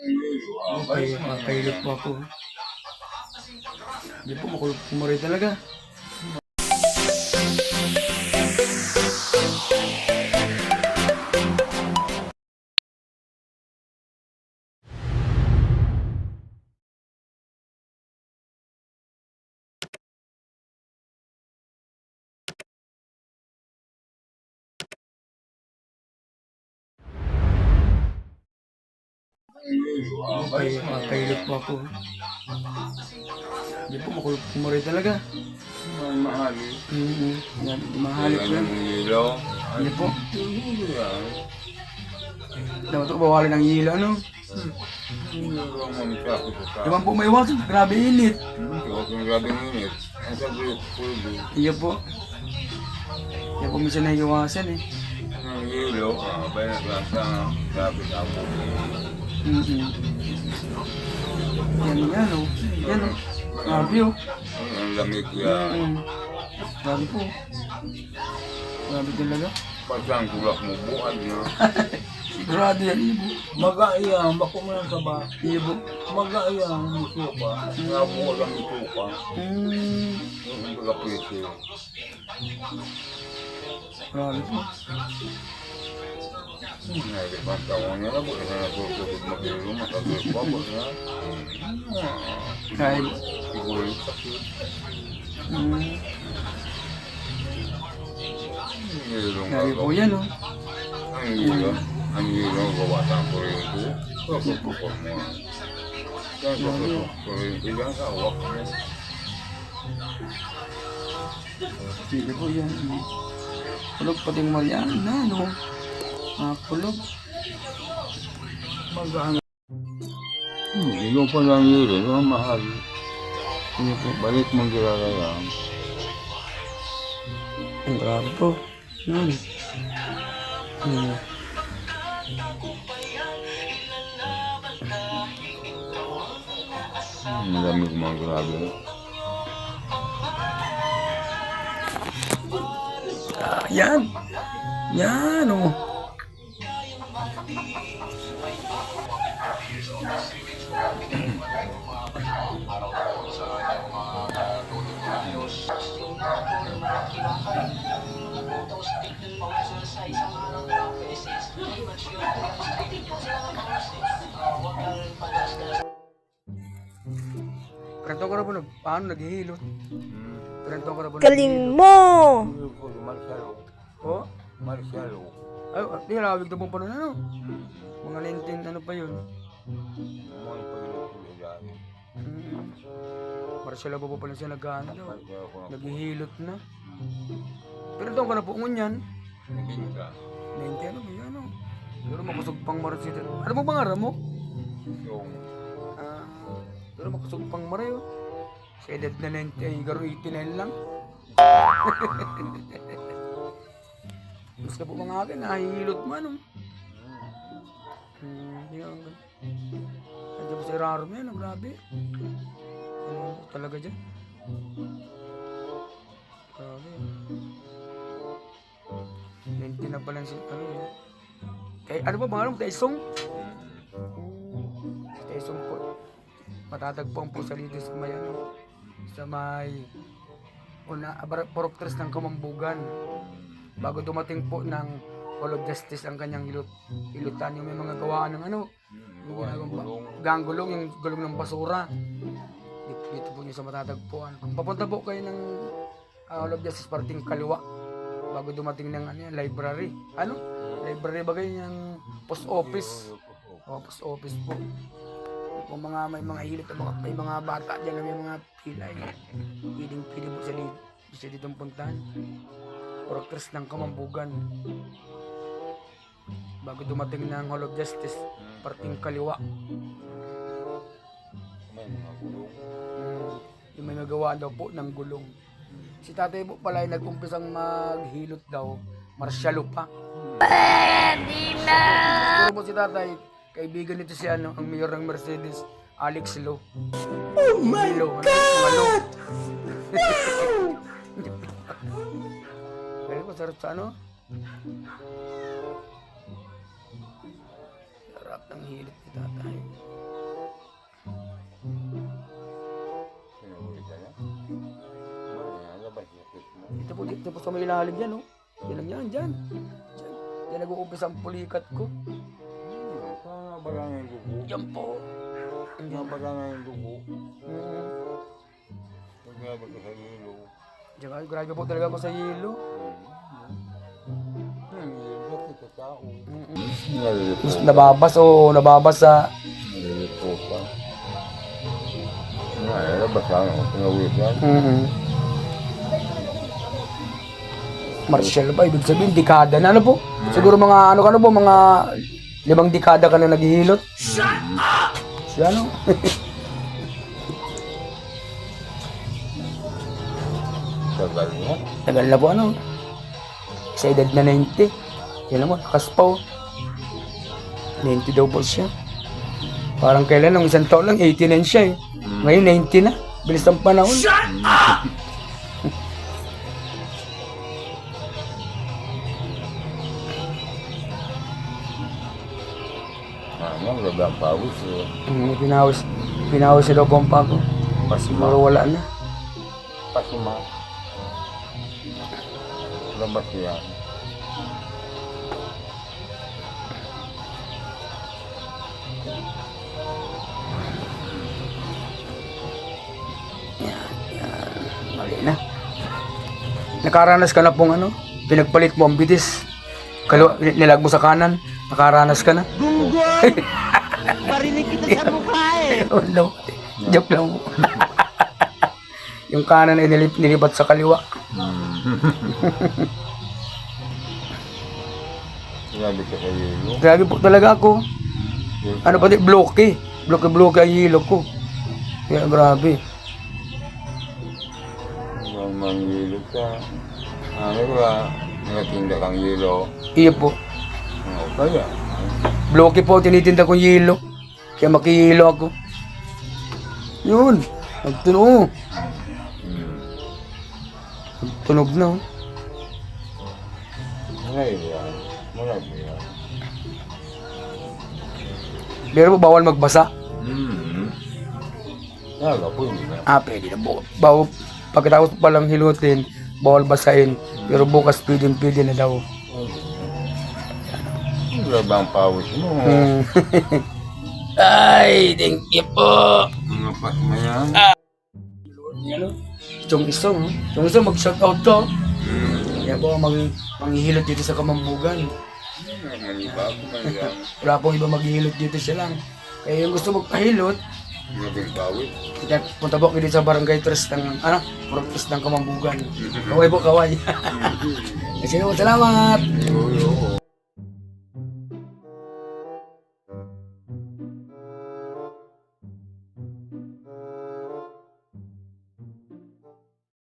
Okay, makailot po ako. Hindi po, makulog kumari talaga. Okay, makailot po ako. Hindi po, makulog kumari talaga. Mahali. Mm-hmm. Yan, mahalip yan. Hindi po. Dapat ko bawalin ng hilo, ano? Di ba po may iwasan? Grabe init. Grabing init. Iya po. Iya po minsan na iwasan eh. Ang ilaw, ah, bayan na sa grabe sa ako. Mm-hmm. Yan yan oh. Yan oh. Grabe oh. Ang lamig yan. Mm. Grabe po. Grabe talaga. Pasang tulak mo buhat na. Sigurado yan ibo. Mag-aiyang, bako mo lang sa ba? Ibo. Mag-aiyang, ito pa. Nabo lang ito pa. Mm. Yung pagkapiso. Grabe po. Nalipang taon niya na po. Kaya natutulog mag-ilo. Matagol pa po niya. Kahit. Siguro yung sakit. Ang Grabe po yan oh. Ang ilong. Ang ilong gawa sa kurento. Kapupukot mo. Yan sa kurento. Yan sa awak mo. Sige po yan. oh. Kulog pati ng Mariana no. Kulog. Magaan. Hmm, ilong pa lang yun. Ang mahal. Sige po. Balik mong gilalaya. Ang grabe po. Yan. Mm. Malamig mga grabe. Ah, yan. Yan oh. Kwento ko na po, paano naghihilot? Kwento ko na po. Galing mo! Marcelo. Po? Marcelo. Ay, di halawig na po pa nun, ano? Mga 19, ano pa yun? Mga pagkakas yan. Hmm. Marcelo po po pala siya nag-ano. Naghihilot na. Pero doon ka na po ngunyan. Naging ka. 90 ano ba yan, ano? Pero makusog pang Marcelo. Ano mo pangarap mo? Yung Ah, pero makusog pang Mario. Sa edad na 90 ay garo 89 lang. Basta po mga akin, nahihilot man. Oh. Hmm, yun. Nandiyan po si Rarme, ano, grabe. Po talaga dyan? Grabe. 20 na pa lang si, ano yun. Kay, ano ba pangalan? Si Taisong po. Matatagpuan po sa Lides may ano, sa may una, abara- Porok Tres ng Kamambugan. Bago dumating po ng Hall Justice ang kanyang hilot, hilutan yung may mga gawaan ng ano, yung ginagawang ganggulong, yung gulong ng basura. Dito, po niyo sa matatagpuan. Kung papunta po kayo ng ah, Hall of Justice parting kaliwa, bago dumating ng ano library. Ano? Library ba kayo yung post office? O, post office po. Kung mga may mga hilit mga, may mga bata dyan may mga pilay. Piling pili po sa dito. Gusto ditong puntahan. Portres ng Kamambugan. Bago dumating ng Hall of Justice, parting kaliwa. May mga gulong. Yung may nagawa daw po ng gulong. Si tatay po pala ay nag-umpisang maghilot daw. Marsyalo pa. Siguro po si tatay, kaibigan nito si ano, ang mayor ng Mercedes, Alex Lo. Oh my God! Kaya po, sarap sa ano? Sarap ng hilit ni tatay. Dito po sa may ilalim yan, oh. Yan lang yan, dyan. Dyan, yan nag-uumpisa ang pulikat ko. Sana ba lang yung dugo? Yan po. Sana ba lang yung dugo? Mm. Pag grabe ka sa ilo. Diyan, grabe po talaga ako sa yelo. Hmm, sa tao. Nalilipo. Nababas, oh, nababas sa... Nalilipo pa. Nga, eh, basta ano, tinawid yan. Martial ba? Ibig sabihin, dekada na. Ano po? Siguro mga, ano ka na po, mga limang dekada ka na naghihilot. Siya, ano? Tagal mo. Tagal na po, ano? Sa edad na 90. Yan naman, lakas pa, oh. 90 daw po siya. Parang kailan, nung isang taon lang, 89 siya, eh. Ngayon, 90 na. Bilis ng panahon. Ano, grabe ang pawis. eh. Mm, pinahos, pinahos si daw pompa ko. Pasima. Siguro wala na. Pasima. Labas yan. Mali na. Nakaranas ka na pong ano? Pinagpalit mo ang bitis. Kalo, nilag mo sa kanan. Nakaranas ka na. Gunggol! Kita sa mukha eh! oh no. Joke lang. yung kanan ay nilip, nilipat sa kaliwa. Grabe ka ilo. Grabe po talaga ako. Ano pati, bloke. Bloke-bloke ang hilo ko. Kaya grabe. Ang manghilo ka. Ano ba? Nakatinda kang hilo. Iyo po. Ano kaya? Bloke po, tinitinda kong hilo. Kaya makihilo ako. Yun. Nagtunog. Nagtunog na. oh. Marami yan. Marami yan. Pero po, bawal magbasa. Hmm. Po hindi na. Ah, pwede na po. Bawal, pagkatapos pa lang hilutin, bawal basahin. Pero bukas pwede pwede na daw. Grabe ang pawis mo. Hmm. Ay, thank you po. Mga pasma yan. Ano? Chong isong. Chong isong, mag-shout out to. Kaya po, mag manghihilot dito sa Kamambugan. Manibag man yan. Wala pong iba maghihilot dito siya lang. Kaya yung gusto magpahilot, ang pawis. kaya punta po kayo dito sa barangay trust ng, ano, Trust ng Kamambugan. Kaway po, kaway. Kasi po, salamat. Yo, yo.